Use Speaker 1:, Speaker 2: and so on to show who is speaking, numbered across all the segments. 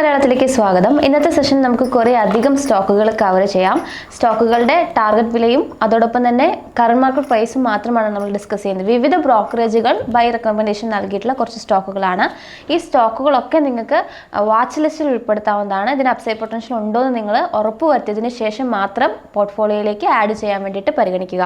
Speaker 1: മലയാളത്തിലേക്ക് സ്വാഗതം. ഇന്നത്തെ സെഷൻ നമുക്ക് കുറേ അധികം സ്റ്റോക്കുകൾ കവർ ചെയ്യാം. സ്റ്റോക്കുകളുടെ ടാർഗറ്റ് വിലയും അതോടൊപ്പം തന്നെ കറണ്ട് മാർക്കറ്റ് പ്രൈസും മാത്രമാണ് നമ്മൾ ഡിസ്കസ് ചെയ്യുന്നത്. വിവിധ ബ്രോക്കറേജുകൾ ബൈ റെക്കമെൻഡേഷൻ നൽകിയിട്ടുള്ള കുറച്ച് സ്റ്റോക്കുകളാണ് ഈ സ്റ്റോക്കുകളൊക്കെ നിങ്ങൾക്ക് വാച്ച് ലിസ്റ്റിൽ ഉൾപ്പെടുത്താവുന്നതാണ്. ഇതിന് അപ്സൈഡ് പൊട്ടൻഷ്യൽ ഉണ്ടോ എന്ന് നിങ്ങൾ ഉറപ്പ് വരുത്തിയതിന് ശേഷം മാത്രം പോർട്ട്ഫോളിയോയിലേക്ക് ആഡ് ചെയ്യാൻ വേണ്ടിയിട്ട് പരിഗണിക്കുക.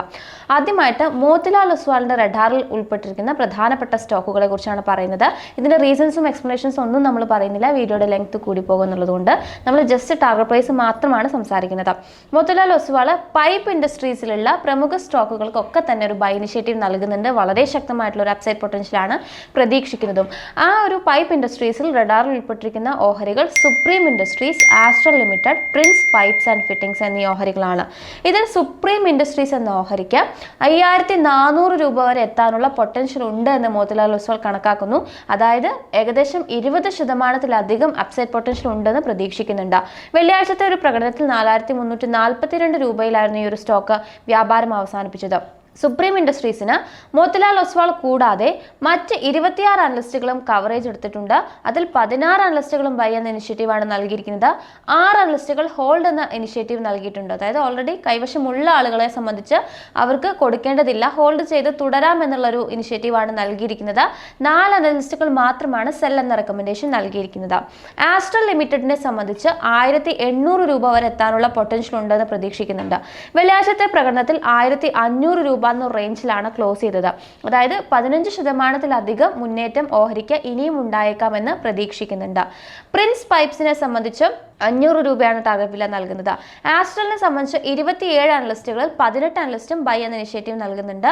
Speaker 1: ആദ്യമായിട്ട് മോത്തിലാൽ ഒസ്വാളിന്റെ റഡാറിൽ ഉൾപ്പെട്ടിരിക്കുന്ന പ്രധാനപ്പെട്ട സ്റ്റോക്കുകളെ കുറിച്ചാണ് പറയുന്നത്. ഇതിന്റെ റീസൺസും എക്സ്പ്ലനേഷൻസും ഒന്നും നമ്മൾ പറയുന്നില്ല. വീഡിയോയുടെ ലെങ്ത് കൂടി പോകുന്നുള്ളതുകൊണ്ട് നമ്മൾ ജസ്റ്റ് ടാർഗറ്റ് പ്രൈസ് മാത്രമാണ് സംസാരിക്കുന്നത്. മോത്തിലാൽ ഒസ്വാൾ പൈപ്പ് ഇൻഡസ്ട്രീസിലുള്ള പ്രമുഖ സ്റ്റോക്കുകൾക്കൊക്കെ തന്നെ ഒരു ബൈ ഇനിഷ്യേറ്റീവ് നൽകുന്നുണ്ട്. വളരെ ശക്തമായിട്ടുള്ള ഒരു അപ്സൈഡ് പൊട്ടൻഷ്യലാണ് പ്രതീക്ഷിക്കുന്നതും. ആ ഒരു പൈപ്പ് ഇൻഡസ്ട്രീസിൽ റഡാറിൽ ഉൾപ്പെട്ടിരിക്കുന്ന ഓഹരികൾ Supreme Industries Astral Limited Prince Pipes and Fittings എന്നീ ഓഹരികളാണ്. ഇതിൽ സുപ്രീം ഇൻഡസ്ട്രീസ് എന്ന ഓഹരിക്ക് അയ്യായിരത്തി നാനൂറ് രൂപ വരെ എത്താനുള്ള പൊട്ടൻഷ്യൽ ഉണ്ട് എന്ന് മോത്തിലാൽ ഒസ്വാൾ കണക്കാക്കുന്നു. അതായത് ഏകദേശം ഇരുപത് ശതമാനത്തിലധികം അപ്സൈഡ് പൊട്ടൻഷ്യൽ ഉണ്ടെന്ന് പ്രതീക്ഷിക്കുന്നുണ്ട്. വെള്ളിയാഴ്ചത്തെ ഒരു പ്രകടനത്തിൽ നാലായിരത്തി മുന്നൂറ്റി നാൽപ്പത്തിരണ്ട് രൂപയിലായിരുന്നു ഈ ഒരു സ്റ്റോക്ക് വ്യാപാരം അവസാനിപ്പിച്ചത്. സുപ്രീം ഇൻഡസ്ട്രീസിന് മോത്തിലാൽ ഒസ്വാൾ കൂടാതെ മറ്റ് ഇരുപത്തിയാറ് അനലിസ്റ്റുകളും കവറേജ് എടുത്തിട്ടുണ്ട്. അതിൽ പതിനാറ് അനലിസ്റ്റുകളും ബൈ എന്ന ഇനിഷ്യേറ്റീവാണ് നൽകിയിരിക്കുന്നത്. ആറ് അനലിസ്റ്റുകൾ ഹോൾഡ് എന്ന ഇനിഷ്യേറ്റീവ് നൽകിയിട്ടുണ്ട്. അതായത് ഓൾറെഡി കൈവശമുള്ള ആളുകളെ സംബന്ധിച്ച് അവർക്ക് കൊടുക്കേണ്ടതില്ല. ഹോൾഡ് ചെയ്ത് തുടരാം എന്നുള്ളൊരു ഇനിഷ്യേറ്റീവാണ് നൽകിയിരിക്കുന്നത്. നാല് അനലിസ്റ്റുകൾ മാത്രമാണ് സെൽ എന്ന റെക്കമെൻഡേഷൻ നൽകിയിരിക്കുന്നത്. ആസ്ട്രൽ ലിമിറ്റഡിനെ സംബന്ധിച്ച് ആയിരത്തി എണ്ണൂറ് രൂപ വരെ എത്താനുള്ള പൊട്ടൻഷ്യൽ ഉണ്ടെന്ന് പ്രതീക്ഷിക്കുന്നുണ്ട്. വെള്ളിയാഴ്ചത്തെ പ്രകടനത്തിൽ ആയിരത്തി അഞ്ഞൂറ് രൂപ എന്ന റേഞ്ചിലാണ് ക്ലോസ് ചെയ്തത്. അതായത് പതിനഞ്ച് ശതമാനത്തിലധികം മുന്നേറ്റം ഓഹരിക്ക് ഇനിയും ഉണ്ടായേക്കാമെന്ന് പ്രതീക്ഷിക്കുന്നുണ്ട്. പ്രിൻസ് പൈപ്സിനെ സംബന്ധിച്ച് അഞ്ഞൂറ് രൂപയാണ് ടാർഗറ്റ് വില നൽകുന്നത്. ആസ്ട്രലിനെ സംബന്ധിച്ച് ഇരുപത്തിയേഴ് അനലിസ്റ്റുകളിൽ പതിനെട്ട് അനലിസ്റ്റും ബൈ എന്ന ഇനിഷ്യേറ്റീവ് നൽകുന്നുണ്ട്.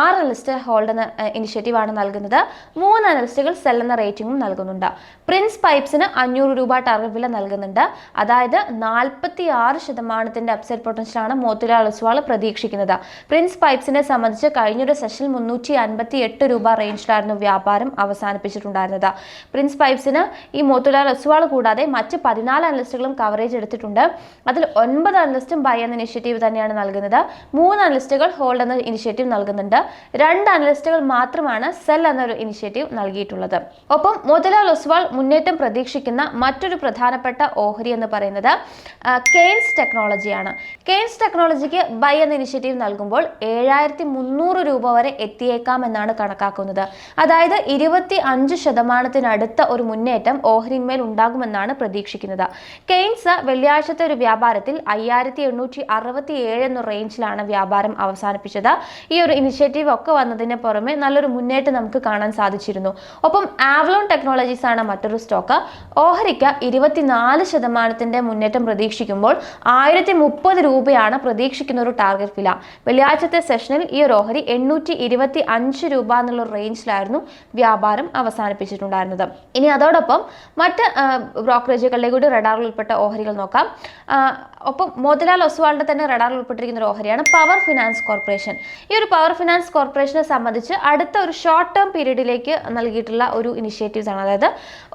Speaker 1: ആറ് അനലിസ്റ്റ് ഹോൾഡ് എന്ന ഇനിഷ്യേറ്റീവ് ആണ് നൽകുന്നത്. മൂന്ന് അനലിസ്റ്റുകൾ സെൽ എന്ന റേറ്റിംഗും നൽകുന്നുണ്ട്. പ്രിൻസ് പൈപ്സിന് അഞ്ഞൂറ് രൂപ ടാർഗറ്റ് വില നൽകുന്നുണ്ട്. അതായത് നാൽപ്പത്തി ആറ് ശതമാനത്തിന്റെ അപ്സൈഡ് പൊട്ടൻഷ്യൽ ആണ് മോത്തിലാൽ ഒസ്വാൾ പ്രതീക്ഷിക്കുന്നത്. പ്രിൻസ് പൈപ്സിനെ സംബന്ധിച്ച് കഴിഞ്ഞൊരു സെഷനിൽ മുന്നൂറ്റി അൻപത്തി എട്ട് രൂപ റേഞ്ചിലായിരുന്നു വ്യാപാരം അവസാനിപ്പിച്ചിട്ടുണ്ടായിരുന്നത്. പ്രിൻസ് പൈപ്സിന് ഈ മോത്തിലാൽ ഒസ്വാൾ കൂടാതെ മറ്റ് പതിനാല് അനലിസ്റ്റുകളും കവറേജ് എടുത്തിട്ടുണ്ട്. അതിൽ ഒൻപത് അനലിസ്റ്റും ബൈ എന്ന ഇനിഷ്യേറ്റീവ് തന്നെയാണ് നൽകുന്നത്. മൂന്ന് അനലിസ്റ്റുകൾ ഹോൾഡ് എന്ന ഇനിഷ്യേറ്റീവ് നൽകുന്നുണ്ട്. രണ്ട് അനലിസ്റ്റുകൾ മാത്രമാണ് സെൽ എന്നൊരു ഇനിഷ്യേറ്റീവ് നൽകിയിട്ടുള്ളത്. ഒപ്പം മോത്തിലാൽ ഒസ്വാൾ മുന്നേറ്റം പ്രതീക്ഷിക്കുന്ന മറ്റൊരു പ്രധാനപ്പെട്ട ഓഹരി എന്ന് പറയുന്നത് കെയ്ൻസ് ടെക്നോളജിയാണ്. കെയ്ൻസ് ടെക്നോളജിക്ക് ബൈ എന്ന ഇനിഷ്യേറ്റീവ് നൽകുമ്പോൾ ഏഴായിരത്തി മുന്നൂറ് രൂപ വരെ എത്തിയേക്കാം എന്നാണ് കണക്കാക്കുന്നത്. അതായത് ഇരുപത്തി അഞ്ച് ശതമാനത്തിനടുത്ത ഒരു മുന്നേറ്റം ഓഹരിന്മേൽ ഉണ്ടാകുമെന്നാണ് പ്രതീക്ഷിക്കുന്നത്. കെയ്ൻസ് വെള്ളിയാഴ്ചത്തെ ഒരു വ്യാപാരത്തിൽ അയ്യായിരത്തി എണ്ണൂറ്റി അറുപത്തി ഏഴ് എന്ന റേഞ്ചിലാണ് വ്യാപാരം അവസാനിപ്പിച്ചത്. ഈ ഒരു ഇനിഷ്യേറ്റീവ് ഒക്കെ വന്നതിന് പുറമെ നല്ലൊരു മുന്നേറ്റം നമുക്ക് കാണാൻ സാധിച്ചിരുന്നു. ഒപ്പം ആവ്ലോൺ ടെക്നോളജീസ് ആണ് മറ്റൊരു സ്റ്റോക്ക് ഓഹരിക്ക് ഇരുപത്തിനാല് ശതമാനത്തിന്റെ മുന്നേറ്റം പ്രതീക്ഷിക്കുമ്പോൾ ആയിരത്തി മുപ്പത് രൂപയാണ് പ്രതീക്ഷിക്കുന്ന ഒരു ടാർഗറ്റ് വില. വെള്ളിയാഴ്ചത്തെ സെഷനിൽ ഈ ഒരു ഓഹരി എണ്ണൂറ്റി ഇരുപത്തി അഞ്ച് രൂപ എന്നുള്ള റേഞ്ചിലായിരുന്നു വ്യാപാരം അവസാനിപ്പിച്ചിട്ടുണ്ടായിരുന്നത്. ഇനി അതോടൊപ്പം മറ്റ് ബ്രോക്കറേജുകളുടെ കൂടി റഡാറിൽ ഉൾപ്പെട്ട ഓഹരികൾ നോക്കാം. ഒപ്പം മോതിലാൽ ഒസ്വാളിന്റെ തന്നെ റഡാറിൽ ഉൾപ്പെട്ടിരിക്കുന്ന ഒരു ഓഹരിയാണ് പവർ ഫിനാൻസ് കോർപ്പറേഷൻ. ഈ ഒരു പവർ ഫിനാൻസ് കോർപ്പറേഷനെ സംബന്ധിച്ച് അടുത്ത ഒരു ഷോർട്ട് ടേം പീരീഡിലേക്ക് നൽകിയിട്ടുള്ള ഒരു ഇനിഷ്യേറ്റീവ്സ് ആണ്. അതായത്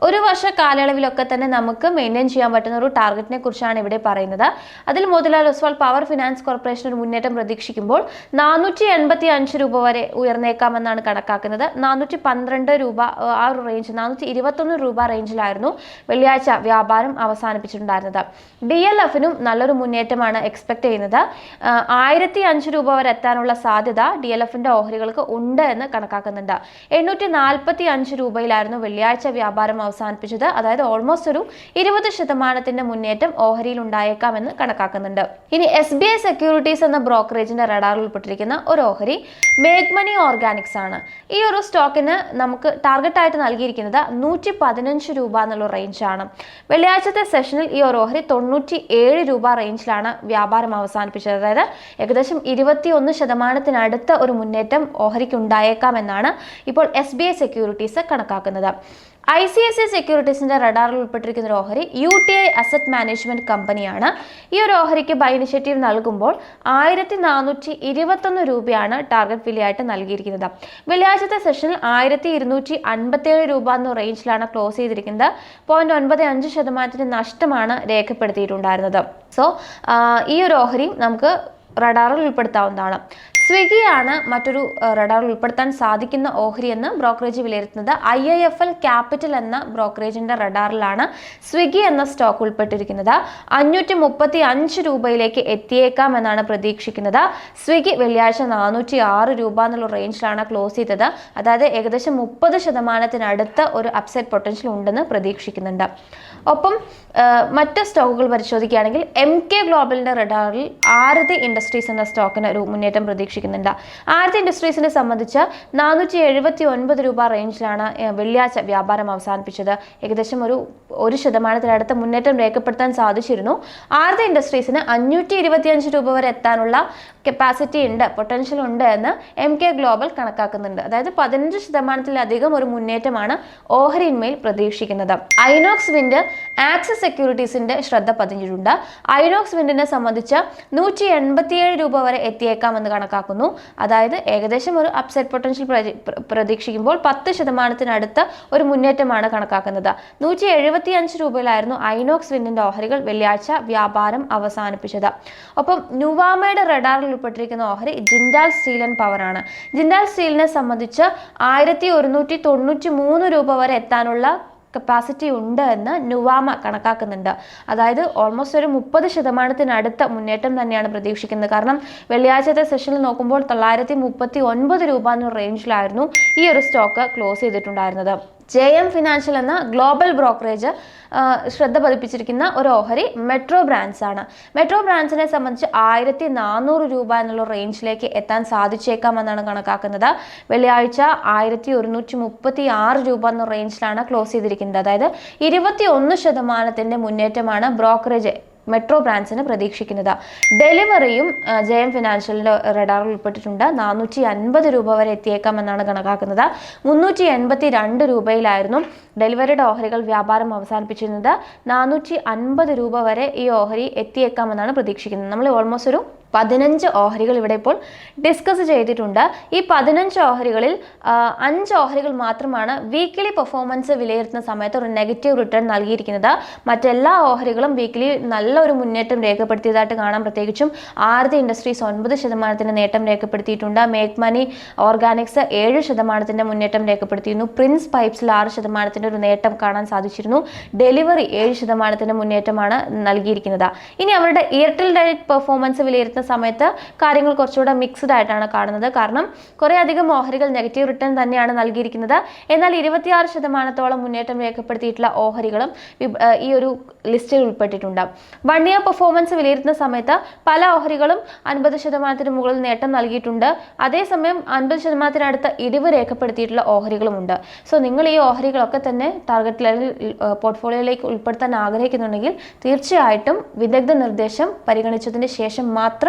Speaker 1: ഒരു വർഷ കാലയളവിലൊക്കെ തന്നെ നമുക്ക് മെയിന്റെയിൻ ചെയ്യാൻ പറ്റുന്ന ഒരു ടാർഗറ്റിനെ കുറിച്ചാണ് ഇവിടെ പറയുന്നത്. അതിൽ Motilal Oswal Power Finance Corporation ഒരു മുന്നേറ്റം പ്രതീക്ഷിക്കുമ്പോൾ നാനൂറ്റി എൺപത്തി അഞ്ച് രൂപ വരെ ഉയർന്നേക്കാമെന്നാണ് കണക്കാക്കുന്നത്. നാനൂറ്റി പന്ത്രണ്ട് രൂപ ആ, ഒരു റേഞ്ച് നാനൂറ്റി ഇരുപത്തൊന്ന് രൂപ റേഞ്ചിലായിരുന്നു വെള്ളിയാഴ്ച വ്യാപാരം അവസാനിപ്പിച്ചിട്ടുണ്ടായിരുന്നത്. ഡി എൽ എഫിനും നല്ലൊരു മുന്നേറ്റമാണ് എക്സ്പെക്ട് ചെയ്യുന്നത്. ആയിരത്തി അഞ്ച് രൂപ വരെ എത്താനുള്ള സാധ്യത ഡി എൽ എഫിന്റെ ഓഹരികൾക്ക് ഉണ്ട് എന്ന് കണക്കാക്കുന്നുണ്ട്. എണ്ണൂറ്റി നാൽപ്പത്തി അഞ്ച് രൂപയിലായിരുന്നു വെള്ളിയാഴ്ച വ്യാപാരം അവസാനിപ്പിച്ചത്. അതായത് ഓൾമോസ്റ്റ് ഒരു ഇരുപത് ശതമാനത്തിന്റെ മുന്നേറ്റം ഓഹരിയിൽ ഉണ്ടായേക്കാം എന്ന് കണക്കാക്കുന്നുണ്ട്. ഇനി എസ് ബി ഐ സെക്യൂരിറ്റീസ് എന്ന ബ്രോക്കറേജിന്റെ റഡാറിൽ ഉൾപ്പെട്ടിരിക്കുന്ന ഒരു ഓഹരി മേഗ്മണി ഓർഗാനിക്സ് ആണ്. ഈ ഒരു സ്റ്റോക്കിന് നമുക്ക് ടാർഗറ്റ് ആയിട്ട് നൽകിയിരിക്കുന്നത് നൂറ്റി പതിനഞ്ച് രൂപ എന്നുള്ള റേഞ്ച് ആണ്. വെള്ളിയാഴ്ചത്തെ സെഷനിൽ ഈ ഒരു ഓഹരി തൊണ്ണൂറ്റി ഏഴ് രൂപ റേഞ്ചിലാണ് വ്യാപാരം അവസാനിപ്പിച്ചത്. അതായത് ഏകദേശം ഇരുപത്തി ഒന്ന് ശതമാനത്തിനടുത്ത ഒരു മുന്നേറ്റം ഓഹരിക്ക് ഉണ്ടായേക്കാം എന്നാണ് ഇപ്പോൾ എസ് ബി ഐ സെക്യൂരിറ്റീസ് കണക്കാക്കുന്നത്. ഐ സി ഐ സി സെക്യൂരിറ്റീസിന്റെ റഡാറിൽ ഉൾപ്പെട്ടിരിക്കുന്ന ഒരു ഓഹരി U T I Asset Management കമ്പനിയാണ്. ഈ ഒരു ഓഹരിക്ക് ബൈ ഇനിഷ്യേറ്റീവ് നൽകുമ്പോൾ ആയിരത്തി നാനൂറ്റി ഇരുപത്തൊന്ന് രൂപയാണ് ടാർഗറ്റ് വിലയായിട്ട് നൽകിയിരിക്കുന്നത്. വെള്ളിയാഴ്ചത്തെ സെഷനിൽ ആയിരത്തി ഇരുന്നൂറ്റി അൻപത്തേഴ് രൂപ എന്ന റേഞ്ചിലാണ് ക്ലോസ് ചെയ്തിരിക്കുന്നത്. പോയിന്റ് ഒൻപത് അഞ്ച് ശതമാനത്തിന്റെ നഷ്ടമാണ് രേഖപ്പെടുത്തിയിട്ടുണ്ടായിരുന്നത്. സോ ഈ ഒരു ഓഹരി നമുക്ക് റഡാറിൽ ഉൾപ്പെടുത്താവുന്നതാണ്. സ്വിഗ്ഗിയാണ് മറ്റൊരു റഡാറിൽ ഉൾപ്പെടുത്താൻ സാധിക്കുന്ന ഓഹരി എന്ന് ബ്രോക്കറേജ് വിലയിരുത്തുന്നത്. I I F L Capital എന്ന ബ്രോക്കറേജിന്റെ റഡാറിലാണ് സ്വിഗി എന്ന സ്റ്റോക്ക് ഉൾപ്പെട്ടിരിക്കുന്നത്. അഞ്ഞൂറ്റി മുപ്പത്തി അഞ്ച് രൂപയിലേക്ക് എത്തിയേക്കാം എന്നാണ് പ്രതീക്ഷിക്കുന്നത്. സ്വിഗി വെള്ളിയാഴ്ച നാനൂറ്റി ആറ് രൂപ എന്നുള്ള റേഞ്ചിലാണ് ക്ലോസ് ചെയ്തത്. അതായത് ഏകദേശം മുപ്പത് ശതമാനത്തിനടുത്ത് ഒരു അപ്സെറ്റ് പൊട്ടൻഷ്യൽ ഉണ്ടെന്ന് പ്രതീക്ഷിക്കുന്നുണ്ട്. ഒപ്പം മറ്റ് സ്റ്റോക്കുകൾ പരിശോധിക്കുകയാണെങ്കിൽ എം കെ ഗ്ലോബലിന്റെ റഡാറിൽ ആരതി ഇൻഡസ്ട്രീസ് എന്ന സ്റ്റോക്കിന് ഒരു മുന്നേറ്റം പ്രതീക്ഷിക്കുന്നുണ്ട്. ആദ്യ ഇൻഡസ്ട്രീസിനെ സംബന്ധിച്ച് നാനൂറ്റി എഴുപത്തി ഒൻപത് രൂപ റേഞ്ചിലാണ് വെള്ളിയാഴ്ച വ്യാപാരം അവസാനിപ്പിച്ചത്. ഏകദേശം ഒരു ഒരു ശതമാനത്തിനടുത്ത് മുന്നേറ്റം രേഖപ്പെടുത്താൻ സാധിച്ചിരുന്നു. ആരതി ഇൻഡസ്ട്രീസിന് അഞ്ഞൂറ്റി ഇരുപത്തിയഞ്ച് രൂപ വരെ എത്താനുള്ള കപ്പാസിറ്റി ഉണ്ട് പൊട്ടൻഷ്യൽ ഉണ്ട് എന്ന് എം കെ ഗ്ലോബൽ കണക്കാക്കുന്നുണ്ട്. അതായത് പതിനഞ്ച് ശതമാനത്തിലധികം ഒരു മുന്നേറ്റമാണ് ഓഹരിന്മേൽ പ്രതീക്ഷിക്കുന്നത്. ഐനോക്സ് വിൻഡ് ആക്സസ് സെക്യൂരിറ്റീസിന്റെ ശ്രദ്ധ പതിഞ്ഞിട്ടുണ്ട്. ഐനോക്സ് വിൻഡിനെ സംബന്ധിച്ച് നൂറ്റി രൂപ വരെ എത്തിയേക്കാമെന്ന് കണക്കാക്കുന്നു. അതായത് ഏകദേശം ഒരു അപ്സെറ്റ് പൊട്ടൻഷ്യൽ പ്രതി- പ്ര- പ്രതീക്ഷിക്കുമ്പോൾ പത്ത് ശതമാനത്തിനടുത്ത് ഒരു മുന്നേറ്റമാണ് കണക്കാക്കുന്നത്. നൂറ്റി എഴുപത്തി അഞ്ച് രൂപയിലായിരുന്നു ഐനോക്സ് വിന്നിന്റെ ഓഹരികൾ വെള്ളിയാഴ്ച വ്യാപാരം അവസാനിപ്പിച്ചത്. ഒപ്പം നുവാമയുടെ റഡാറിൽ ഉൾപ്പെട്ടിരിക്കുന്ന ഓഹരി ജിൻഡാൽ സ്റ്റീൽ ആൻഡ് പവർ ആണ്. ജിൻഡാൽ സ്റ്റീലിനെ സംബന്ധിച്ച് ആയിരത്തി ഒരുന്നൂറ്റി തൊണ്ണൂറ്റി മൂന്ന് രൂപ വരെ എത്താനുള്ള കപ്പാസിറ്റി ഉണ്ട് എന്ന് നുവാമ കണക്കാക്കുന്നുണ്ട്. അതായത് ഓൾമോസ്റ്റ് ഒരു മുപ്പത് ശതമാനത്തിനടുത്ത മുന്നേറ്റം തന്നെയാണ് പ്രതീക്ഷിക്കുന്നത്. കാരണം വെള്ളിയാഴ്ചത്തെ സെഷനിൽ നോക്കുമ്പോൾ തൊള്ളായിരത്തി മുപ്പത്തി ഒൻപത് രൂപ എന്ന റേഞ്ചിലായിരുന്നു ഈ ഒരു സ്റ്റോക്ക് ക്ലോസ് ചെയ്തിട്ടുണ്ടായിരുന്നത്. ജെ എം ഫിനാൻഷ്യൽ എന്ന ഗ്ലോബൽ ബ്രോക്കറേജ് ശ്രദ്ധ പതിപ്പിച്ചിരിക്കുന്ന ഒരു ഓഹരി മെട്രോ ബ്രാൻഡ്സ് ആണ്. മെട്രോ ബ്രാൻഡ്സിനെ സംബന്ധിച്ച് ആയിരത്തി നാനൂറ് രൂപ എന്നുള്ള റേഞ്ചിലേക്ക് എത്താൻ സാധിച്ചേക്കാമെന്നാണ് കണക്കാക്കുന്നത്. വെള്ളിയാഴ്ച ആയിരത്തി ഒരുന്നൂറ്റി മുപ്പത്തി ആറ് രൂപ എന്ന റേഞ്ചിലാണ് ക്ലോസ് ചെയ്തിരിക്കുന്നത്. അതായത് ഇരുപത്തി ഒന്ന് ശതമാനത്തിന്റെ മുന്നേറ്റമാണ് ബ്രോക്കറേജ് മെട്രോ ബ്രാൻഡ്സിന് പ്രതീക്ഷിക്കുന്നത്. ഡെലിവറിയും ജയം ഫിനാൻഷ്യലിന്റെ റഡാറിൽ ഉൾപ്പെട്ടിട്ടുണ്ട്. നാനൂറ്റി അൻപത് രൂപ വരെ എത്തിയേക്കാമെന്നാണ് കണക്കാക്കുന്നത്. മുന്നൂറ്റി എൺപത്തി രണ്ട് രൂപയിലായിരുന്നു ഡെലിവറിയുടെ ഓഹരികൾ വ്യാപാരം അവസാനിപ്പിച്ചിരുന്നത്. നാനൂറ്റി അൻപത് രൂപ വരെ ഈ ഓഹരി എത്തിയേക്കാമെന്നാണ് പ്രതീക്ഷിക്കുന്നത്. നമ്മൾ ഓൾമോസ്റ്റ് ഒരു പതിനഞ്ച് ഓഹരികൾ ഇവിടെ ഇപ്പോൾ ഡിസ്കസ് ചെയ്തിട്ടുണ്ട്. ഈ പതിനഞ്ച് ഓഹരികളിൽ അഞ്ച് ഓഹരികൾ മാത്രമാണ് വീക്കിലി പെർഫോമൻസ് വിലയിരുത്തുന്ന സമയത്ത് ഒരു നെഗറ്റീവ് റിട്ടേൺ നൽകിയിരിക്കുന്നത്. മറ്റെല്ലാ ഓഹരികളും വീക്കിലി നല്ലൊരു മുന്നേറ്റം രേഖപ്പെടുത്തിയതായിട്ട് കാണാം. പ്രത്യേകിച്ചും ആരതി ഇൻഡസ്ട്രീസ് ഒൻപത് ശതമാനത്തിന്റെ നേട്ടം രേഖപ്പെടുത്തിയിട്ടുണ്ട്. മേക്ക് മണി ഓർഗാനിക്സ് ഏഴ് ശതമാനത്തിന്റെ മുന്നേറ്റം രേഖപ്പെടുത്തിയിരുന്നു. പ്രിൻസ് പൈപ്സിൽ ആറ് ശതമാനത്തിന്റെ ഒരു നേട്ടം കാണാൻ സാധിച്ചിരുന്നു. ഡെലിവറി ഏഴ് ശതമാനത്തിന്റെ മുന്നേറ്റമാണ് നൽകിയിരിക്കുന്നത്. ഇനി അവരുടെ എയർടെൽ ഡയറക്ട് പെർഫോമൻസ് വിലയിരുത്തുന്ന സമയത്ത് കാര്യങ്ങൾ കുറച്ചുകൂടെ മിക്സ്ഡ് ആയിട്ടാണ് കാണുന്നത്. കാരണം കുറേ അധികം ഓഹരികൾ നെഗറ്റീവ് റിട്ടേൺ തന്നെയാണ് നൽകിയിരിക്കുന്നത്. എന്നാൽ ഇരുപത്തിയാറ് ശതമാനത്തോളം മുന്നേറ്റം രേഖപ്പെടുത്തിയിട്ടുള്ള ഓഹരികളും ഈ ഒരു ലിസ്റ്റിൽ ഉൾപ്പെട്ടിട്ടുണ്ട്. വൺ ഇയർ പെർഫോമൻസ് വിലയിരുത്തുന്ന സമയത്ത് പല ഓഹരികളും അൻപത് ശതമാനത്തിന് മുകളിൽ നേട്ടം നൽകിയിട്ടുണ്ട്. അതേസമയം അൻപത് ശതമാനത്തിനടുത്ത് ഇടിവ് രേഖപ്പെടുത്തിയിട്ടുള്ള ഓഹരികളും ഉണ്ട്. സോ നിങ്ങൾ ഈ ഓഹരികളൊക്കെ തന്നെ ടാർഗറ്റ് ലെവൽ പോർട്ട്ഫോളിയോയിലേക്ക് ഉൾപ്പെടുത്താൻ ആഗ്രഹിക്കുന്നുണ്ടെങ്കിൽ തീർച്ചയായിട്ടും വിദഗ്ധ നിർദ്ദേശം പരിഗണിച്ചതിന് ശേഷം മാത്രം